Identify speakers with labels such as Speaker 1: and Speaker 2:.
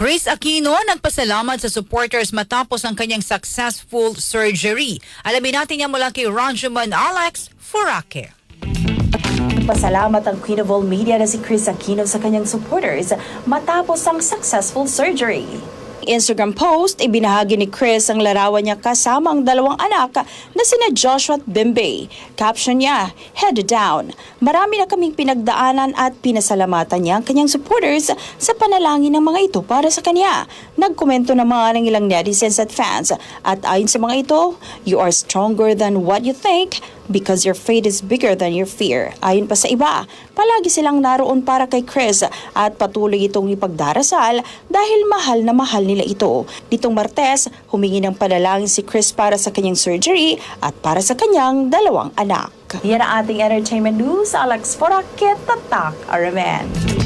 Speaker 1: Chris Aquino nagpasalamat sa supporters matapos ang kanyang successful surgery. Alamin natin yan mula kay Ranjuman Alex Furake.
Speaker 2: Pasalamat ang Queen of All Media na si Chris Aquino sa kanyang supporters matapos ang successful surgery. Instagram post, ibinahagi ni Chris ang larawan niya kasama ang dalawang anak na sina Joshua at Bimbe. Caption niya, head down. Marami na kaming pinagdaanan at pinasalamatan niya ang kanyang supporters sa panalangin ng mga ito para sa kanya. Nagkomento naman ng ilang netizens at fans at ayon sa mga ito, you are stronger than what you think because your faith is bigger than your fear. Ayon pa sa iba, palagi silang naroon para kay Chris at patuloy itong ipagdarasal dahil mahal na mahal nila ito. Ditong Martes, humingi ng panalangin si Chris para sa kanyang surgery at para sa kanyang dalawang anak. Yan ang ating entertainment news. Alex Forakit, Tatak, Aramen.